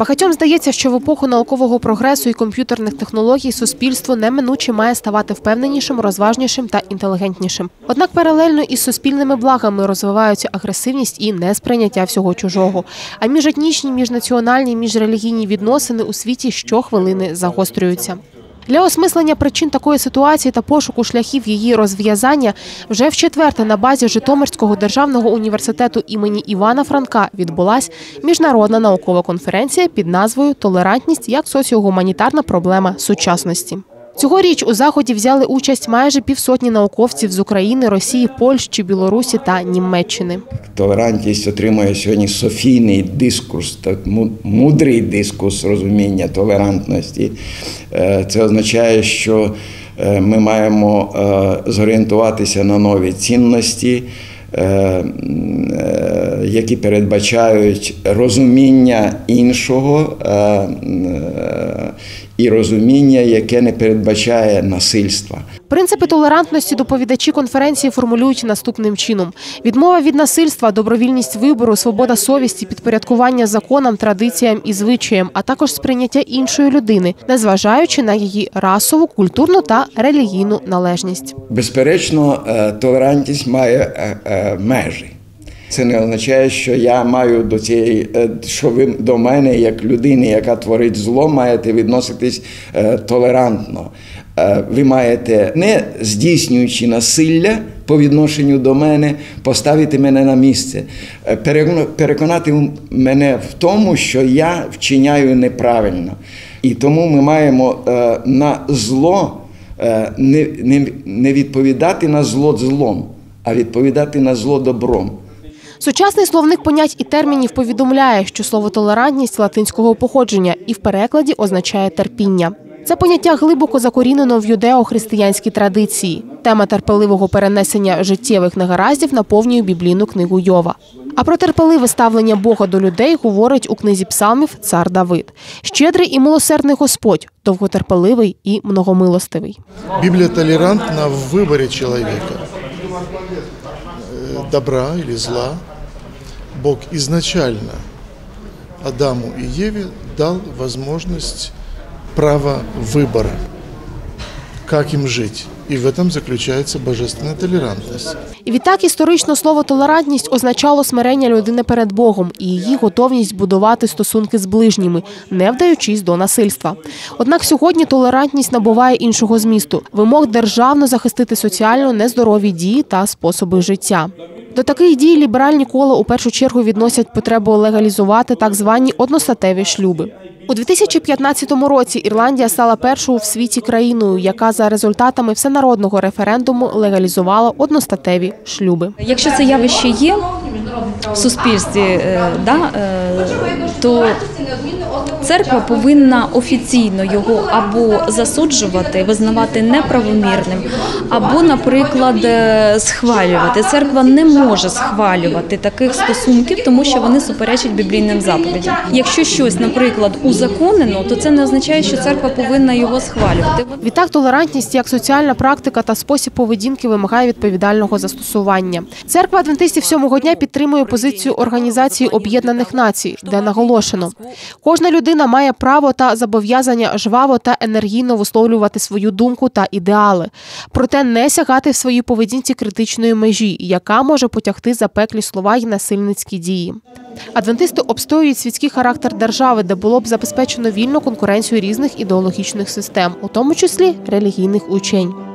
Багатьом здається, що в епоху наукового прогресу і комп'ютерних технологій суспільство неминуче має ставати впевненішим, розважнішим та інтелігентнішим. Однак паралельно із суспільними благами розвиваються агресивність і несприйняття всього чужого. А міжетнічні, міжнаціональні, міжрелігійні відносини у світі щохвилини загострюються. Для осмислення причин такої ситуації та пошуку шляхів її розв'язання вже в четверте на базі Житомирського державного університету імені Івана Франка відбулась міжнародна наукова конференція під назвою Толерантність як соціогуманітарна проблема сучасності. Цьогоріч у заході взяли участь майже півсотні науковців з України, Росії, Польщі, Білорусі та Німеччини. Толерантність отримує сьогодні софійний дискурс, так му- мудрий дискурс розуміння толерантності. Е, Це означає, що е, ми маємо е, зорієнтуватися на нові цінності, які передбачають розуміння іншого е, е, і розуміння, яке не передбачає насильства. Принципи толерантності доповідачі конференції формулюють наступним чином: відмова від насильства, добровільність вибору, свобода совісті, підпорядкування законам, традиціям і звичаям, а також сприйняття іншої людини, незважаючи на її расову, культурну та релігійну належність. Безперечно, е, толерантність має е, е, межі. Це не означає, що я маю до цієї, е, що ви до мене, як людини, яка творить зло, маєте відноситись е, толерантно. Е, Ви маєте, не здійснюючи насилля по відношенню до мене, поставити мене на місце, переконати мене в тому, що я вчиняю неправильно. І тому ми маємо на зло не, не відповідати на зло злом, а відповідати на зло добром. Сучасний словник понять і термінів повідомляє, що слово толерантність латинського походження і в перекладі означає терпіння. Це поняття глибоко закорінено в юдео-християнській традиції. Тема терпеливого перенесення життєвих негараздів наповнює біблійну книгу Йова. А про терпеливе ставлення Бога до людей говорить у книзі псалмів цар Давид. Щедрий і милосердний Господь, довготерпеливий і многомилостивий. Библия толерантна в выборе человека, э, добра или зла. Бог изначально Адаму и Еве дал возможность права выбора, как им жить. И в этом заключается божественная толерантность. І відтак історично слово толерантність означало смирення людини перед Богом і її готовність будувати стосунки з ближніми, не вдаючись до насильства. Однак сьогодні толерантність набуває іншого змісту вимог державно захистити соціально нездорові дії та способи життя. До таких дій ліберальні кола у першу чергу відносять потребу легалізувати так звані одностатеві шлюби. У 2015 році Ірландія стала першою в світі країною, яка за результатами всенародного референдуму легалізувала одностатеві шлюби. Якщо це явище є в суспільстві, е, да, е, то церква повинна офіційно його або засуджувати, визнавати неправомірним, або, наприклад, е, схвалювати. Церква не може схвалювати таких стосунків, тому що вони суперечать біблійним заповідям. Якщо щось, наприклад, узаконено, то це не означає, що церква повинна його схвалювати. Відтак, толерантність як соціальна практика та спосіб поведінки вимагає відповідального застосування. Церква адвентистів сьомого дня підтримує позицію Організації Об'єднаних Націй, де наголошено, кожна людина має право та зобов'язання жваво та енергійно висловлювати свою думку та ідеали, проте не сягати в своїй поведінці критичної межі, яка може потягти запеклі слова й насильницькі дії. Адвентисти обстоюють світський характер держави, де було б забезпечено вільну конкуренцію різних ідеологічних систем, у тому числі релігійних учень.